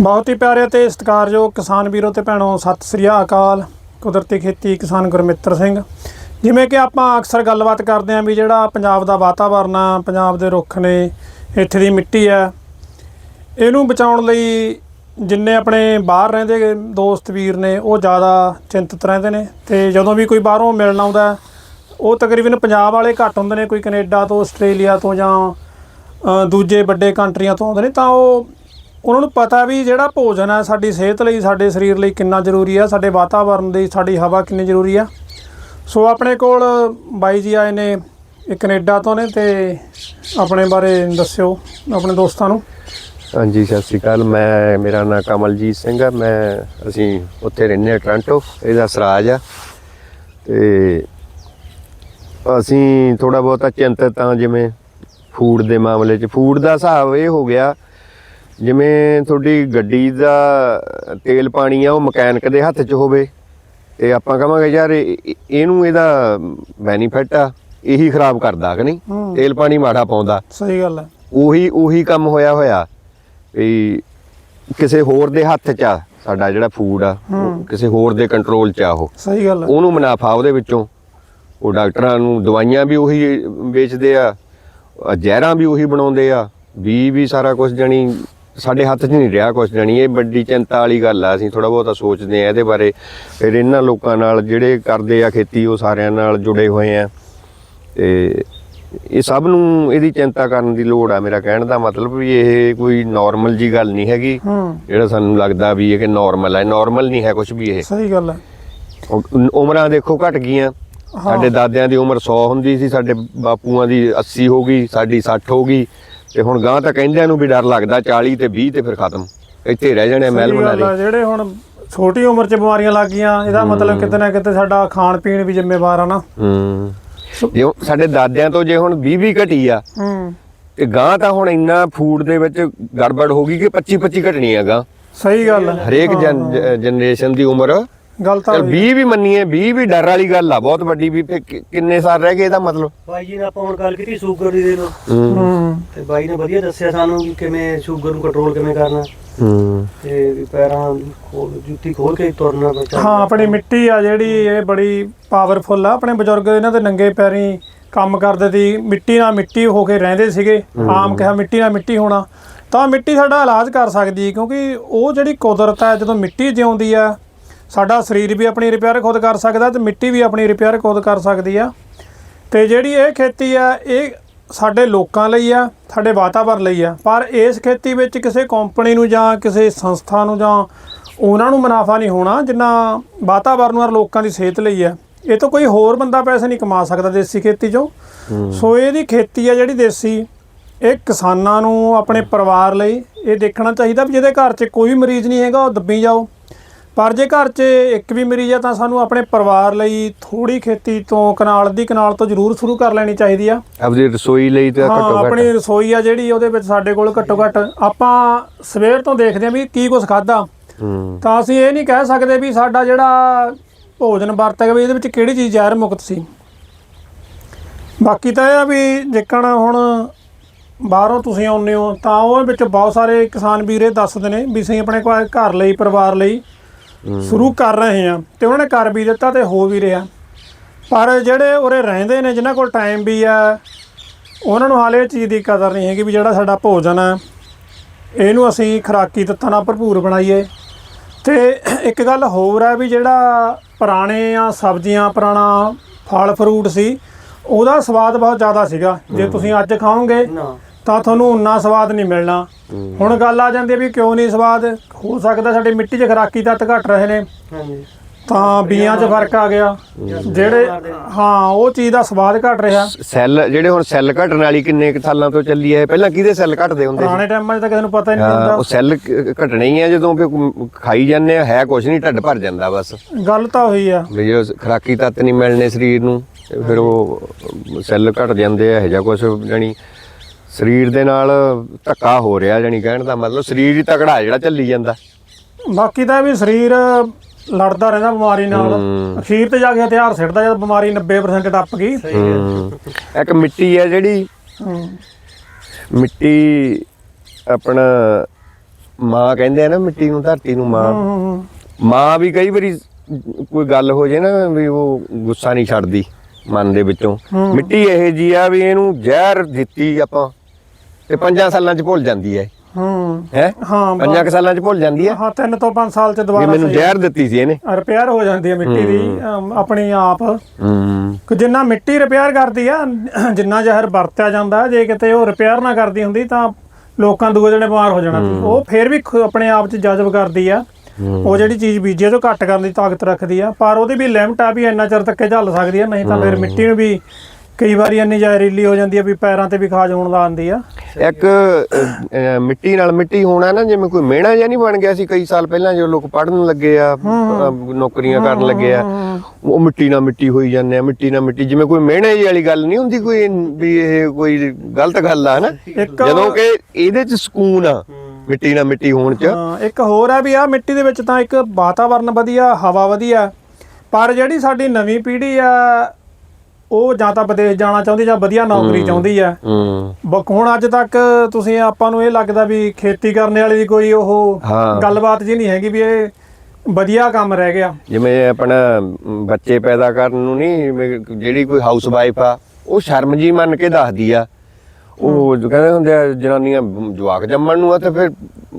ਬਹੁਤ ਹੀ ਪਿਆਰੇ ਤੇ ਸਤਿਕਾਰਯੋਗ ਕਿਸਾਨ ਵੀਰੋ ਤੇ ਭੈਣੋ, ਸਤਿ ਸ੍ਰੀ ਅਕਾਲ। ਕੁਦਰਤੀ ਖੇਤੀ ਕਿਸਾਨ ਗੁਰਮਿੱਤਰ ਸਿੰਘ। ਜਿਵੇਂ ਕਿ ਆਪਾਂ ਅਕਸਰ ਗੱਲਬਾਤ ਕਰਦੇ ਆਂ ਵੀ ਜਿਹੜਾ ਪੰਜਾਬ ਦਾ ਵਾਤਾਵਰਨ ਆ, ਪੰਜਾਬ ਦੇ ਰੁੱਖ ਨੇ, ਇੱਥੇ ਦੀ ਮਿੱਟੀ ਆ ਇਹਨੂੰ ਬਚਾਉਣ ਲਈ ਜਿੰਨੇ ਆਪਣੇ ਬਾਹਰ ਰਹਿੰਦੇ ਦੋਸਤ ਵੀਰ ਨੇ, ਉਹ ਜ਼ਿਆਦਾ ਚਿੰਤਤ ਰਹਿੰਦੇ ਨੇ ਤੇ ਜਦੋਂ ਵੀ ਕੋਈ ਬਾਹਰੋਂ ਮਿਲਣ ਆਉਂਦਾ ਉਹ ਤਕਰੀਬਨ ਪੰਜਾਬ ਵਾਲੇ ਘੱਟ ਹੁੰਦੇ ਨੇ, ਕੋਈ ਕੈਨੇਡਾ ਤੋਂ, ਆਸਟ੍ਰੇਲੀਆ ਤੋਂ ਜਾਂ ਦੂਜੇ ਵੱਡੇ ਕੰਟਰੀਆਂ ਤੋਂ ਆਉਂਦੇ ਨੇ, ਤਾਂ ਉਹ ਉਹਨਾਂ ਨੂੰ ਪਤਾ ਵੀ ਜਿਹੜਾ ਭੋਜਨ ਹੈ ਸਾਡੀ ਸਿਹਤ ਲਈ, ਸਾਡੇ ਸਰੀਰ ਲਈ ਕਿੰਨਾ ਜ਼ਰੂਰੀ ਆ, ਸਾਡੇ ਵਾਤਾਵਰਣ ਲਈ ਸਾਡੀ ਹਵਾ ਕਿੰਨੀ ਜ਼ਰੂਰੀ ਆ। ਸੋ ਆਪਣੇ ਕੋਲ ਬਾਈ ਜੀ ਆਏ ਨੇ ਇਹ ਕੈਨੇਡਾ ਤੋਂ ਨੇ ਤੇ ਆਪਣੇ ਬਾਰੇ ਦੱਸਿਓ ਆਪਣੇ ਦੋਸਤਾਂ ਨੂੰ। ਹਾਂਜੀ, ਸਤਿ ਸ਼੍ਰੀ ਅਕਾਲ। ਮੈਂ, ਮੇਰਾ ਨਾਮ ਕਮਲਜੀਤ ਸਿੰਘ ਆ। ਮੈਂ, ਅਸੀਂ ਉੱਥੇ ਰਹਿੰਦੇ ਆ ਟੋਰਾਂਟੋ, ਇਹਦਾ ਸਰਾਜ ਆ। ਤੇ ਅਸੀਂ ਥੋੜਾ ਬਹੁਤਾ ਚਿੰਤਤ ਤਾਂ ਜਿਵੇਂ ਫੂਡ ਦੇ ਮਾਮਲੇ 'ਚ। ਫੂਡ ਦਾ ਹਿਸਾਬ ਇਹ ਹੋ ਗਿਆ ਜਿਵੇਂ ਤੁਹਾਡੀ ਗੱਡੀ ਦਾ ਤੇਲ ਪਾਣੀ ਆ ਉਹ ਮਕੈਨਿਕ ਦੇ ਹੱਥ 'ਚ ਹੋਵੇ ਤੇ ਆਪਾਂ ਕਹਾਂਗੇ ਯਾਰ ਇਹ- ਇਹ- ਇਹਨੂੰ ਇਹਦਾ ਬੈਨੀਫਿਟ ਆ ਇਹੀ ਖਰਾਬ ਕਰਦਾ ਕਿ ਨਹੀਂ। ਤੇਲ ਪਾਣੀ ਮਾੜਾ ਪਾਉਂਦਾ। ਸਹੀ ਗੱਲ ਹੈ। ਉਹੀ ਉਹੀ ਕੰਮ ਹੋਇਆ ਹੋਇਆ ਵੀ ਕਿਸੇ ਹੋਰ ਦੇ ਹੱਥ 'ਚ ਆ ਸਾਡਾ ਜਿਹੜਾ ਫੂਡ ਆ। ਕਿਸੇ ਹੋਰ ਦੇ ਕੰਟਰੋਲ 'ਚ ਆ ਉਹ। ਸਹੀ ਗੱਲ ਹੈ। ਉਹਨੂੰ ਮੁਨਾਫਾ ਉਹਦੇ ਵਿੱਚੋਂ। ਉਹ ਡਾਕਟਰਾਂ ਨੂੰ ਦਵਾਈਆਂ ਵੀ ਉਹੀ ਵੇਚਦੇ ਆ ਜ਼ਹਿਰਾਂ ਵੀ ਉਹੀ ਬਣਾਉਂਦੇ ਆ ਵੀ ਵੀ ਸਾਰਾ ਕੁਝ ਜਣੀ ਸਾਡੇ ਹੱਥ 'ਚ ਨਹੀਂ ਰਿਹਾ ਕੁਝ ਜਣੀ ਇਹ ਵੱਡੀ ਚਿੰਤਾ ਵਾਲੀ ਗੱਲ ਆ ਅਸੀਂ ਥੋੜਾ ਬਹੁਤਾ ਸੋਚਦੇ ਆ ਇਹਦੇ ਬਾਰੇ। ਫਿਰ ਇਹਨਾਂ ਲੋਕਾਂ ਨਾਲ ਜਿਹੜੇ ਕਰਦੇ ਆ ਖੇਤੀ ਉਹ ਸਾਰਿਆਂ ਨਾਲ ਜੁੜੇ ਹੋਏ ਆ। ਤੇ ਇਹ ਸਭ ਨੂੰ ਇਹਦੀ ਚਿੰਤਾ ਕਰਨ ਦੀ ਲੋੜ ਆ ਮੇਰਾ ਕਹਿਣ ਦਾ ਮਤਲਬ ਵੀ ਇਹ ਕੋਈ ਨਾਰਮਲ ਜੀ ਗੱਲ ਨਹੀਂ ਹੈਗੀ। ਜਿਹੜਾ ਸਾਨੂੰ ਲੱਗਦਾ ਵੀ ਇਹ ਕਿ ਨਾਰਮਲ ਹੈ ਨਾਰਮਲ ਨਹੀਂ ਹੈ ਕੁਝ ਵੀ ਇਹ। ਸਹੀ ਗੱਲ ਹੈ ਉਮਰਾਂ ਦੇਖੋ ਘਟ ਗਈਆਂ। ਸਾਡੇ ਦਾਦਿਆਂ ਦੀ ਉਮਰ 100 ਹੁੰਦੀ ਸੀ ਸਾਡੇ ਬਾਪੂਆਂ ਦੀ 80 ਹੋ ਗਈ ਸਾਡੀ 60 ਹੋ ਗਈ। ਤੇ ਹੁਣ ਗਾਂ ਤਾਂ ਕਹਿੰਦਿਆਂ ਨੂੰ ਵੀ ਡਰ ਲੱਗਦਾ 40 ਤੇ 20 ਤੇ ਫਿਰ ਖਤਮ। ਇੱਥੇ ਰਹਿ ਜਾਣੇ ਗੱਲ ਵਾਲੇ ਆ, ਜਿਹੜੇ ਹੁਣ ਛੋਟੀ ਉਮਰ 'ਚ ਬਿਮਾਰੀਆਂ ਲੱਗ ਗਈਆਂ ਇਹਦਾ ਮਤਲਬ ਕਿਤੇ ਨਾ ਕਿਤੇ ਸਾਡਾ ਖਾਣ ਪੀਣ ਵੀ ਜ਼ਿੰਮੇਵਾਰ ਆ ਨਾ। ਹੂੰ। ਜੇ ਸਾਡੇ ਦਾਦਿਆਂ ਤੋਂ ਜੇ ਹੁਣ 20 20 ਘਟੀ ਆ ਹੂੰ। ਤੇ ਗਾਂ ਤਾਂ ਹੁਣ ਇੰਨਾ ਫੂਡ ਦੇ ਵਿੱਚ ਗੜਬੜ ਹੋ ਗਈ ਕਿ 25 25 ਘਟਣੀ ਆ ਗਾਂ। ਸਹੀ ਗੱਲ ਹੈ ਹਰੇਕ ਜਨਰੇਸ਼ਨ ਦੀ ਉਮਰ ਗੱਲ ਤਾਂ ਚਲ 20 ਵੀ ਮੰਨੀਏ 20 ਵੀ ਡਰ ਵਾਲੀ ਗੱਲ ਆ ਬਹੁਤ ਵੱਡੀ ਵੀ ਫਿਰ ਕਿ- ਕਿੰਨੇ ਸਾਲ ਰਹਿ ਗਏ ਇਹਦਾ ਮਤਲਬ? ਬਾਈ ਜੀ ਨੇ ਆਪਾਂ ਹੁਣ ਗੱਲ ਕੀਤੀ ਸ਼ੂਗਰ ਦੀ ਦੇ ਲੋ ਹੂੰ। ਹੂੰ। ਤੇ ਬਾਈ ਨੇ ਵਧੀਆ ਦੱਸਿਆ ਸਾਨੂੰ ਕਿ ਕਿਵੇਂ ਸ਼ੂਗਰ ਨੂੰ ਕੰਟਰੋਲ ਕਿਵੇਂ ਕਰਨਾ। ਹੂੰ। ਤੇ ਵੀ ਪੈਰਾਂ ਖੋਲ ਜੁੱਤੀ ਖੋਲ ਕੇ ਤੁਰਨਾ ਬੱਚਾ ਹਾਂ ਆਪਣੀ ਮਿੱਟੀ ਆ ਜਿਹੜੀ ਇਹ ਬੜੀ ਪਾਵਰਫੁੱਲ ਆ। ਆਪਣੇ ਬਜ਼ੁਰਗ ਇਹਨਾਂ ਦੇ ਨੰਗੇ ਪੈਰੀ ਕੰਮ ਕਰਦੇ ਸੀ ਮਿੱਟੀ ਨਾਲ ਮਿੱਟੀ ਹੋ ਕੇ ਰਹਿੰਦੇ ਸੀਗੇ। ਆਮ ਕਿਹਾ ਮਿੱਟੀ ਨਾਲ ਮਿੱਟੀ ਹੋਣਾ। ਤਾਂ ਮਿੱਟੀ ਸਾਡਾ ਇਲਾਜ ਕਰ ਸਕਦੀ ਹੈ ਕਿਉਂਕਿ ਉਹ ਜਿਹੜੀ ਕੁਦਰਤ ਹੈ ਜਦੋਂ ਮਿੱਟੀ ਜਿਉਂਦੀ ਆ ਸਾਡਾ ਸਰੀਰ ਵੀ ਆਪਣੀ ਰਿਪੇਅਰ ਖੁਦ ਕਰ ਸਕਦਾ ਤੇ ਮਿੱਟੀ ਵੀ ਆਪਣੀ ਰਿਪੇਅਰ ਖੁਦ ਕਰ ਸਕਦੀ ਆ। ਤੇ ਜਿਹੜੀ ਇਹ ਖੇਤੀ ਆ ਇਹ ਸਾਡੇ ਲੋਕਾਂ ਲਈ ਆ ਸਾਡੇ ਵਾਤਾਵਰਣ ਲਈ ਆ। ਪਰ ਇਸ ਖੇਤੀ ਵਿੱਚ ਕਿਸੇ ਕੰਪਨੀ ਨੂੰ ਜਾਂ ਕਿਸੇ ਸੰਸਥਾ ਨੂੰ ਜਾਂ ਉਹਨਾਂ ਨੂੰ ਮੁਨਾਫਾ ਨਹੀਂ ਹੋਣਾ ਜਿੰਨਾ ਵਾਤਾਵਰਣ ਔਰ ਲੋਕਾਂ ਦੀ ਸਿਹਤ ਲਈ ਆ। ਇਹ ਤੋਂ ਕੋਈ ਹੋਰ ਬੰਦਾ ਪੈਸੇ ਨਹੀਂ ਕਮਾ ਸਕਦਾ ਦੇਸੀ ਖੇਤੀ ਚੋਂ। ਸੋ ਇਹਦੀ ਖੇਤੀ ਆ ਜਿਹੜੀ ਦੇਸੀ ਇਹ ਕਿਸਾਨਾਂ ਨੂੰ ਆਪਣੇ ਪਰਿਵਾਰ ਲਈ ਇਹ ਦੇਖਣਾ ਚਾਹੀਦਾ ਵੀ ਜਿਹਦੇ ਘਰ 'ਚ ਕੋਈ ਮਰੀਜ਼ ਨਹੀਂ ਹੈਗਾ ਉਹ ਦੱਬੀ ਜਾਓ। ਪਰ ਜੇ ਘਰ 'ਚ ਇੱਕ ਵੀ ਮਰੀਜ਼ ਆ ਤਾਂ ਸਾਨੂੰ ਆਪਣੇ ਪਰਿਵਾਰ ਲਈ ਥੋੜੀ ਖੇਤੀ ਤੋਂ ਕਨਾਲ ਦੀ ਕਨਾਲ ਤੋਂ ਜ਼ਰੂਰ ਸ਼ੁਰੂ ਕਰ ਲੈਣੀ ਚਾਹੀਦੀ ਆ। ਆਪਦੀ ਰਸੋਈ ਲਈ ਤਾਂ ਹਾਂ ਘੱਟੋ ਆਪਣੀ ਘੱਟ ਰਸੋਈ ਆ ਜਿਹੜੀ ਉਹਦੇ ਵਿੱਚ ਸਾਡੇ ਕੋਲ ਘੱਟੋ ਘੱਟ ਆਪਾਂ ਸਵੇਰ ਤੋਂ ਦੇਖਦੇ ਆ ਵੀ ਕੀ ਕੁਝ ਖਾਦਾ ਹੂੰ। ਤਾਂ ਅਸੀਂ ਇਹ ਨਹੀਂ ਕਹਿ ਸਕਦੇ ਵੀ ਸਾਡਾ ਜਿਹੜਾ ਭੋਜਨ ਵਰਤ ਹੈਗਾ ਵੀ ਇਹਦੇ ਵਿੱਚ ਕਿਹੜੀ ਚੀਜ਼ ਜ਼ਹਿਰ ਮੁਕਤ ਸੀ। ਬਾਕੀ ਤਾਂ ਇਹ ਆ ਵੀ ਜਿੱਕਣ ਹੁਣ ਬਾਹਰੋਂ ਤੁਸੀਂ ਆਉਂਦੇ ਹੋ ਤਾਂ ਉਹ ਵਿੱਚ ਬਹੁਤ ਸਾਰੇ ਕਿਸਾਨ ਵੀਰ ਦੱਸਦੇ ਨੇ ਵੀ ਅਸੀਂ ਆਪਣੇ ਘਰ ਲਈ ਪਰਿਵਾਰ ਲਈ ਸ਼ੁਰੂ ਕਰ ਰਹੇ ਹਾਂ ਤੇ ਉਹਨਾਂ ਨੇ ਕਰ ਵੀ ਦਿੱਤਾ ਤੇ ਹੋ ਵੀ ਰਿਹਾ। ਪਰ ਜਿਹੜੇ ਉਰੇ ਰਹਿੰਦੇ ਨੇ ਜਿਨ੍ਹਾਂ ਕੋਲ ਟਾਈਮ ਵੀ ਆ ਉਹਨਾਂ ਨੂੰ ਹਾਲੇ ਇਹ ਚੀਜ਼ ਦੀ ਕਦਰ ਨਹੀਂ ਹੈਗੀ ਵੀ ਜਿਹੜਾ ਸਾਡਾ ਭੋਜਨ ਹੈ ਇਹਨੂੰ ਅਸੀਂ ਖੁਰਾਕੀ ਤੱਤਾਂ ਨਾਲ ਭਰਪੂਰ ਬਣਾਈਏ। ਤੇ ਇੱਕ ਗੱਲ ਹੋਰ ਹੈ ਵੀ ਜਿਹੜਾ ਪੁਰਾਣੇ ਆ ਸਬਜ਼ੀਆਂ ਪੁਰਾਣਾ ਫਲ ਫਰੂਟ ਸੀ ਉਹਦਾ ਸਵਾਦ ਬਹੁਤ ਜ਼ਿਆਦਾ ਸੀਗਾ। ਜੇ ਤੁਸੀਂ ਅੱਜ ਖਾਓਗੇ ਨਾ। ਤਾਂ ਤੁਹਾਨੂੰ ਉਨਾ ਸਵਾਦ ਨਹੀਂ ਮਿਲਣਾ। ਹੁਣ ਗੱਲ ਆ ਜਾਂਦੀ ਹੈ ਵੀ ਕਿਉਂ ਨਹੀਂ ਸਵਾਦ? ਹੋ ਸਕਦਾ ਸਾਡੀ ਮਿੱਟੀ 'ਚ ਖਰਾਕੀ ਤੱਤ ਘਟ ਰਹੇ ਨੇ। ਹਾਂਜੀ। ਤਾਂ ਬੀਆਂ 'ਚ ਫ਼ਰਕ ਆ ਗਿਆ। ਜਿਹੜੇ ਹਾਂ ਉਹ ਚੀਜ਼ ਦਾ ਸਵਾਦ ਘਟ ਰਿਹਾ। ਸੈੱਲ ਜਿਹੜੇ ਹੁਣ ਸੈੱਲ ਘਟਣ ਵਾਲੀ ਕਿੰਨੇ ਕੁ ਸਾਲਾਂ ਤੋਂ ਚੱਲੀ ਹੈ? ਪਹਿਲਾਂ ਕਿਹਦੇ ਸੈੱਲ ਘਟਦੇ ਹੁੰਦੇ ਸੀ? ਪੁਰਾਣੇ ਟਾਈਮਾਂ 'ਚ ਤਾਂ ਕਿਸੇ ਨੂੰ ਪਤਾ ਹੀ ਨਹੀਂ ਹਾਂ, ਉਹ ਹੁੰਦਾ ਸੈੱਲ ਘਟਣੇ ਹੀ ਆ ਜਦੋਂ ਫਿਰ ਖਾਈ ਜਾਂਦੇ ਆ ਹੈ ਕੁਝ ਨਹੀਂ ਢੱਡ ਭਰ ਜਾਂਦਾ ਬਸ। ਗੱਲ ਤਾਂ ਉਹੀ ਆ। ਵੀ ਜੋ ਖਰਾਕੀ ਤੱਤ ਨਹੀਂ ਮਿਲਣੇ ਸਰੀਰ ਨੂੰ ਤੇ ਫਿਰ ਉਹ ਸੈੱਲ ਘਟ ਜਾਂਦੇ ਆ ਇਹ ਜਾਂ ਕੁਝ ਜਾਨੀ ਸਰੀਰ ਦੇ ਨਾਲ ਧੱਕਾ ਹੋ ਰਿਹਾ ਜਾਨੀ ਕਹਿਣ ਦਾ ਮਤਲਬ ਸਰੀਰ ਹੀ ਤਕੜਾ ਜਿਹੜਾ ਚੱਲੀ ਜਾਂਦਾ। ਬਾਕੀ ਤਾਂ ਵੀ ਸਰੀਰ ਲੜਦਾ ਰਹਿੰਦਾ ਬਿਮਾਰੀ ਨਾਲ। ਅਖੀਰ ਤੇ ਜਾ ਕੇ ਹਥਿਆਰ ਸਿੱਟਦਾ ਜਦ ਬਿਮਾਰੀ 90% ਟੱਪ ਗਈ। ਇੱਕ ਮਿੱਟੀ ਹੈ ਜਿਹੜੀ। ਮਿੱਟੀ ਆਪਣਾ ਮਾਂ ਕਹਿੰਦੇ ਆ ਨਾ ਮਿੱਟੀ ਨੂੰ ਧਰਤੀ ਨੂੰ ਮਾਂ। ਮਾਂ ਵੀ ਕਈ ਵਾਰੀ ਕੋਈ ਗੱਲ ਹੋ ਜੇ ਨਾ ਵੀ ਉਹ ਗੁੱਸਾ ਨਹੀਂ ਛੱਡਦੀ ਮਨ ਦੇ ਵਿੱਚੋਂ। ਮਿੱਟੀ ਇਹ ਜੀ ਆ ਵੀ ਇਹਨੂੰ ਜ਼ਹਿਰ ਦਿੱਤੀ ਆਪਾਂ। ਤੇ ਪੰਜਾਂ ਸਾਲਾਂ 'ਚ ਭੁੱਲ ਜਾਂਦੀ ਹੈ ਹੂੰ। ਹੈ? ਹਾਂ। ਪੰਜਾਂ ਕੁ ਸਾਲਾਂ 'ਚ ਭੁੱਲ ਜਾਂਦੀ ਹੈ। ਹਾਂ ਤਿੰਨ ਤੋਂ 5 ਸਾਲ ਚ ਦੁਬਾਰਾ ਮੈਨੂੰ ਜ਼ਹਿਰ ਦਿੱਤੀ ਸੀ ਇਹਨੇ। ਰਿਪੇਅਰ ਹੋ ਜਾਂਦੀ ਹੈ ਮਿੱਟੀ ਦੀ ਆਪਣੀ ਆਪ। ਹੂੰ। ਕਿ ਜਿੰਨਾ ਮਿੱਟੀ ਰਿਪੇਅਰ ਕਰਦੀ ਆ ਜਿੰਨਾ ਜ਼ਹਿਰ ਵਰਤਿਆ ਜਾਂਦਾ ਜੇ ਕਿਤੇ ਉਹ ਰਿਪੇਅਰ ਨਾ ਕਰਦੀ ਹੁੰਦੀ ਤਾਂ ਲੋਕਾਂ ਦੂਏ ਜਣੇ ਬਿਮਾਰ ਹੋ ਜਾਣਾ ਸੀ। ਉਹ ਫੇਰ ਵੀ ਆਪਣੇ ਆਪ 'ਚ ਜਜ਼ਬ ਕਰਦੀ ਆ। ਉਹ ਜਿਹੜੀ ਚੀਜ਼ ਬੀਜੇ ਤੋਂ ਘੱਟ ਕਰਨ ਦੀ ਤਾਕਤ ਰੱਖਦੀ ਆ। ਪਰ ਉਹਦੀ ਵੀ ਲਿਮਟ ਆ ਵੀ ਇੰਨਾ ਚਿਰ ਤੱਕ ਇਹ ਝੱਲ ਸਕਦੀ ਆ ਨਹੀਂ ਤਾਂ ਫਿਰ ਮਿੱਟੀ ਨੂੰ ਵੀ ਕਈ ਵਾਰੀ ਇੰਨੀ ਜ਼ਹਿਰੀਲੀ ਹੋ ਜਾਂਦੀ ਆ ਵੀ ਪੈਰਾਂ ਤੇ ਵੀ ਖਾਜ ਹੋਣ ਲਾ ਦਿੰਦੀ ਆ। ਇੱਕ ਅ, ਅ, ਮਿੱਟੀ ਨਾਲ ਮਿੱਟੀ ਹੋਣਾ ਨਾ ਜਿਵੇਂ ਕੋਈ ਮਿਹਣਾ ਜਿਹਾ ਨਹੀਂ ਬਣ ਗਿਆ ਸੀ ਕਈ ਸਾਲ ਪਹਿਲਾਂ ਜੋ ਲੋਕ ਪੜਨ ਲੱਗੇ ਆ ਨੌਕਰੀਆਂ ਕਰਨ ਲੱਗੇ ਆ ਉਹ ਮਿੱਟੀ ਨਾਲ ਮਿੱਟੀ ਹੋਈ ਜਾਂਦੇ ਆ ਮਿੱਟੀ ਨਾਲ ਮਿੱਟੀ। ਜਿਵੇਂ ਕੋਈ ਮਿਹਣੇ ਜਿਹੀ ਵਾਲੀ ਗੱਲ ਨਹੀਂ ਹੁੰਦੀ ਕੋਈ ਵੀ ਇਹ ਕੋਈ ਗਲਤ ਗੱਲ ਆ ਨਾ ਇੱਕ ਜਦੋਂ ਕਿ ਇਹਦੇ ਚ ਸਕੂਨ ਆ ਮਿੱਟੀ ਨਾਲ ਮਿੱਟੀ ਹੋਣ ਚ। ਹਾਂ ਇੱਕ ਹੋਰ ਆ ਵੀ ਆ ਮਿੱਟੀ ਦੇ ਵਿੱਚ ਤਾਂ ਇੱਕ ਵਾਤਾਵਰਨ ਵਧੀਆ ਹਵਾ ਵਧੀਆ। ਪਰ ਜਿਹੜੀ ਸਾਡੀ ਨਵੀਂ ਪੀੜ੍ਹੀ ਆ ਉਹ ਜਾਂ ਤਾਂ ਵਿਦੇਸ਼ ਜਾਣਾ ਚਾਹੁੰਦੀ ਜਾਂ ਵਧੀਆ ਨੌਕਰੀ ਚਾਹੁੰਦੀ ਆ। ਹੂੰ। ਬ- ਹੁਣ ਅੱਜ ਤੱਕ ਤੁਸੀਂ ਆਪਾਂ ਨੂੰ ਇਹ ਲੱਗਦਾ ਵੀ ਖੇਤੀ ਕਰਨ ਵਾਲੀ ਦੀ ਕੋਈ ਉਹ ਹਾਂ। ਗੱਲਬਾਤ ਜੀ ਨਹੀਂ ਹੈਗੀ ਵੀ ਇਹ ਵਧੀਆ ਕੰਮ ਰਹਿ ਗਿਆ। ਜਿਵੇਂ ਆਪਣਾ ਬੱਚੇ ਪੈਦਾ ਕਰਨ ਨੂੰ ਨਹੀਂ ਜਿਵੇਂ ਜਿਹੜੀ ਕੋਈ ਹਾਊਸ ਵਾਈਫ ਆ ਉਹ ਸ਼ਰਮ ਜੀ ਮੰਨ ਕੇ ਦੱਸਦੀ ਆ। ਉਹ ਜੋ ਕਹਿੰਦੇ ਹੁੰਦੇ ਆ ਜਨਾਨੀਆਂ ਜਵਾਕ ਜੰਮਣ ਨੂੰ ਆ ਤੇ ਫਿਰ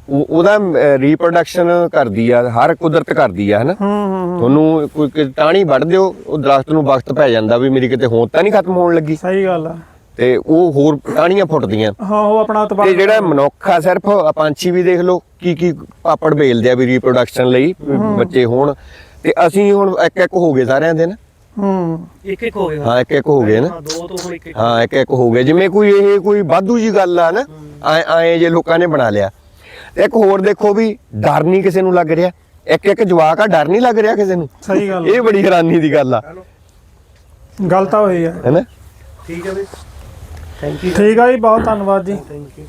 ਉਹ- ਉਹਦਾ ਰੀਪਰੋਡਕਸ਼ਨ ਕਰਦੀ ਆ ਹਰ ਕੁਦਰਤ ਕਰਦੀ ਆ ਹਨਾ? ਤੁਹਾਨੂੰ ਕੋਈ ਕਿ ਟਾਹਣੀ ਵੱਢ ਦਿਓ ਉਹ ਦਰਖਤ ਨੂੰ ਵਕਤ ਪੈ ਜਾਂਦਾ ਵੀ ਮੇਰੀ ਕਿਤੇ ਹੋਂਦ ਤਾਂ ਨਹੀਂ ਖਤਮ ਹੋਣ ਲੱਗੀ। ਸਹੀ ਗੱਲ ਆ। ਤੇ ਉਹ ਹੋਰ ਟਾਹਣੀਆਂ ਫੁੱਟਦੀਆਂ। ਹਾਂ ਉਹ ਆਪਣਾ ਤੇ ਉਤਪਾਦ ਜਿਹੜਾ ਮਨੁੱਖ ਆ ਸਿਰਫ ਆ ਪੰਛੀ ਵੀ ਦੇਖ ਲਓ ਕੀ ਕੀ ਪਾਪੜ ਬੇਲਦੇ ਆ ਵੀ ਰੀਪਰੋਡਕਸ਼ਨ ਲਈ ਬੱਚੇ ਹੋਣ। ਤੇ ਅਸੀਂ ਹੁਣ ਇੱਕ ਇੱਕ ਹੋ ਗਏ ਸਾਰਿਆਂ ਦੇ ਨਾ ਹੂੰ। ਇੱਕ ਇੱਕ ਹੋ ਗਿਆ। ਹਾਂ ਇੱਕ ਇੱਕ ਹੋ ਗਏ ਨਾ। ਹਾਂ, ਦੋ ਤੋਂ ਹੁਣ ਇੱਕ ਇੱਕ। ਹਾਂ ਇੱਕ ਇੱਕ ਹੋ ਗਏ। ਜਿਵੇਂ ਕੋਈ ਇਹ ਕੋਈ ਵਾਧੂ ਜੀ ਗੱਲ ਆ ਨਾ ਐ ਐ ਜੇ ਲੋਕਾਂ ਨੇ ਬਣਾ ਲਿਆ। ਇੱਕ ਹੋਰ ਦੇਖੋ ਵੀ ਡਰ ਨਹੀਂ ਕਿਸੇ ਨੂੰ ਲੱਗ ਰਿਹਾ। ਇੱਕ ਇੱਕ ਜਵਾਕ ਆ ਡਰ ਨਹੀਂ ਲੱਗ ਰਿਹਾ ਕਿਸੇ ਨੂੰ। ਸਹੀ ਗੱਲ ਇਹ ਬੜੀ ਹੈਰਾਨੀ ਦੀ ਗੱਲ ਆ। ਗੱਲ ਤਾਂ ਹੋਈ ਆ। ਹੈਨਾ ਠੀਕ ਹੈ ਬਈ। ਥੈਂਕ ਯੂ ਠੀਕ ਆ ਜੀ ਬਹੁਤ ਧੰਨਵਾਦ ਜੀ। Thank you